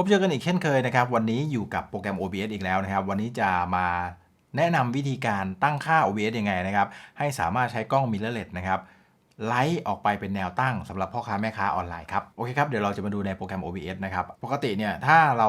พบเจอกันอีกเช่นเคยนะครับ วันนี้อยู่กับโปรแกรม OBS อีกแล้วนะครับ วันนี้จะมาแนะนำวิธีการตั้งค่า OBS ยังไงนะครับ ให้สามารถใช้กล้องมิเรเลสนะครับ ไลท์ออกไปเป็นแนวตั้งสำหรับพ่อค้าแม่ค้าออนไลน์ครับ โอเคครับ เดี๋ยวเราจะมาดูในโปรแกรม OBS นะครับ ปกติเนี่ย ถ้าเรา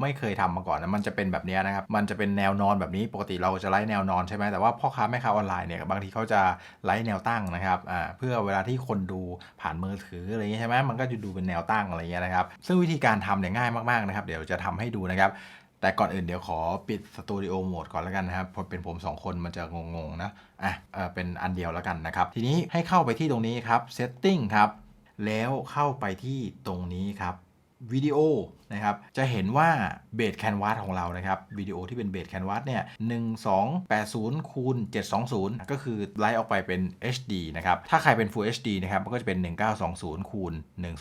ไม่เคยทำมาก่อนนะมันจะเป็นแบบนี้นะครับ มันจะเป็นแนวนอนแบบนี้ปกติเราจะไลท์แนวนอนใช่ไหมแต่ว่าพ่อค้าแม่ค้าออนไลน์เนี่ยบางทีเขาจะไลท์แนวตั้งนะครับอ่าเพื่อเวลาที่คนดูผ่านมือถืออะไรเงี้ยใช่ไหมมันก็จะดูเป็นแนวตั้งอะไรเงี้ยนะครับซึ่งวิธีการทำเนี่ยง่ายมากๆนะครับเดี๋ยวจะทำให้ดูนะครับ แต่ก่อนอื่นเดี๋ยวขอปิดสตูดิโอโหมดก่อนแล้วกันนะครับเพราะเป็นผม 2 คนมันจะงงๆนะอะเออเป็นอันเดียวแล้วกันนะครับ ทีนี้ให้เข้าไปที่ตรงนี้ครับ setting ครับ แล้วเข้าไปที่ตรงนี้ครับ วิดีโอนะครับ จะเห็นว่าเบสแคนวาสของเรานะครับวิดีโอที่เป็นเบสแคนวาสเนี่ย1280คูณ720ก็คือไลท์ออกไปเป็น HD นะครับ ถ้าใครเป็น Full HD นะครับ มันก็จะเป็น 1920คูณ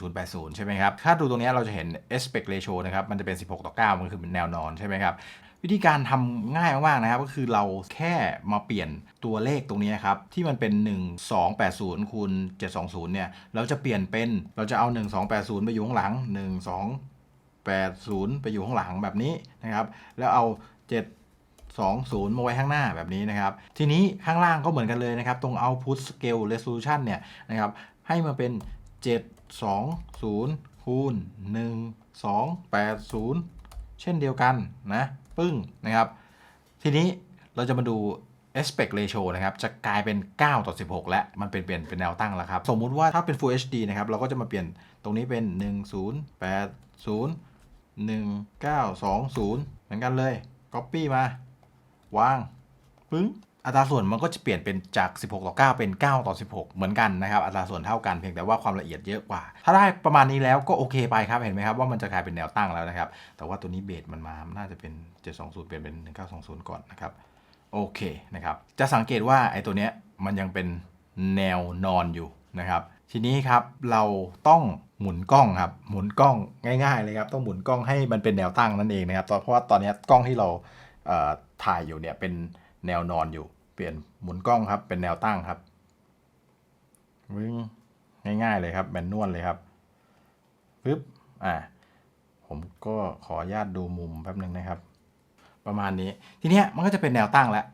1080 ใช่ไหมครับ ถ้าดูตรงนี้เราจะเห็น aspect ratio นะครับ มันจะเป็น 16 ต่อ 9 มันคือเป็นแนวนอนใช่ไหมครับวิธีการทำง่ายมากๆนะครับ ก็คือเราแค่มาเปลี่ยนตัวเลขตรงนี้ครับ ที่มันเป็น 1280คูณ720 เนี่ย เราจะเปลี่ยนเป็นเราจะเอา 1280 ไปอยู่ข้างหลัง 1280 ไปอยู่ข้างหลังแบบนี้นะครับ แล้วเอา 720 มาไว้ข้างหน้าแบบนี้นะครับ ทีนี้ข้างล่างก็เหมือนกันเลยนะครับ ตรง output scale resolution เนี่ยนะครับ ให้มาเป็น 720คูณ1280 เช่นเดียวกันนะปึ้งนะครับ ทีนี้เราจะมาดู aspect ratio นะครับ จะกลายเป็น 9 ต่อ 16 และมันเป็นเปลี่ยนเป็นแนวตั้งแล้วครับ สมมุติว่าถ้าเป็น Full HD นะครับ เราก็จะมาเปลี่ยนตรงนี้เป็น 1080 1920 เหมือนกันเลย copy มาวาง ปึ้ง อัตราส่วนมันก็จะเปลี่ยนเป็นจาก 16 ต่อ 9 เป็น 9 ต่อ 16 เหมือนกันนะครับ อัตราส่วนเท่ากันเพียงแต่ว่าความละเอียดเยอะกว่า ถ้าได้ประมาณนี้แล้วก็โอเคไปครับ เห็นไหมครับว่ามันจะกลายเป็นแนวตั้งแล้วนะครับ แต่ว่าตัวนี้เบสมันมา น่าจะเป็น 720 เปลี่ยนเป็น 1920 ก่อนนะครับ โอเคนะครับ จะสังเกตว่าไอ้ตัวเนี้ยมันยังเป็นแนวนอนอยู่นะครับ ทีนี้ครับเราต้องหมุนกล้องครับ หมุนกล้องง่ายๆเลยครับ ต้องหมุนกล้องให้มันเป็นแนวตั้งนั่นเองนะครับ เพราะว่าตอนนี้กล้องที่เราถ่ายอยู่เนี่ยเป็นแนวนอนอยู่ เปลี่ยนหมุนกล้องครับ เป็นแนวตั้งครับวิ่งง่าย ๆ เลยครับแมนนวลเลยครับปึ๊บอ่าผมก็ขออนุญาตดูมุมแป๊บหนึ่งนะครับ ประมาณนี้ทีเนี้ยมันก็จะเป็นแนวตั้งแล้ว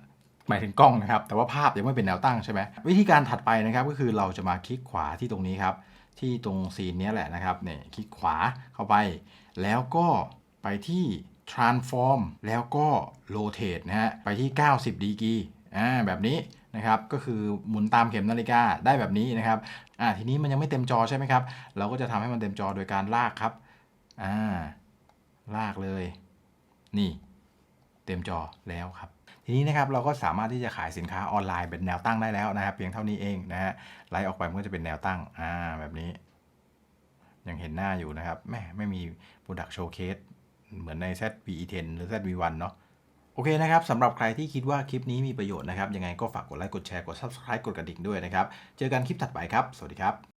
หมายถึงกล้องนะครับ แต่ว่าภาพยังไม่เป็นแนวตั้งใช่ไหมวิธีการถัดไปนะครับก็คือเราจะมาคลิกขวาที่ตรงนี้ครับ ที่ตรงซีนเนี้ยแหละนะครับเนี่ยคลิกขวาเข้าไป แล้วก็ไปที่ transform แล้วก็ rotate นะฮะไปที่ 90ดีกี อ่าแบบนี้นะครับก็คือหมุนตามเข็มนาฬิกาได้แบบนี้นะครับอ่าทีนี้มันยังไม่เต็มจอใช่ไหมครับ เราก็จะทำให้มันเต็มจอโดยการลากครับอ่าลากเลย นี่ เต็มจอแล้วครับทีนี้นะครับเราก็สามารถที่จะขายสินค้าออนไลน์เป็นแนวตั้งได้แล้วนะครับเพียงเท่านี้เองนะฮะไลฟ์ออกไปมันก็จะเป็นแนวตั้งอ่าแบบนี้ ยังเห็นหน้าอยู่นะครับแม่ไม่มี Product Showcase เหมือนใน ZV10 หรือ ZV1 เนาะ โอเคนะครับสำหรับใครที่คิดว่าคลิปนี้มีประโยชน์นะครับ ยังไงก็ฝากกดไลค์กดแชร์กด Subscribe กดกระดิ่งด้วยนะครับ เจอกันคลิปถัดไปครับ สวัสดีครับ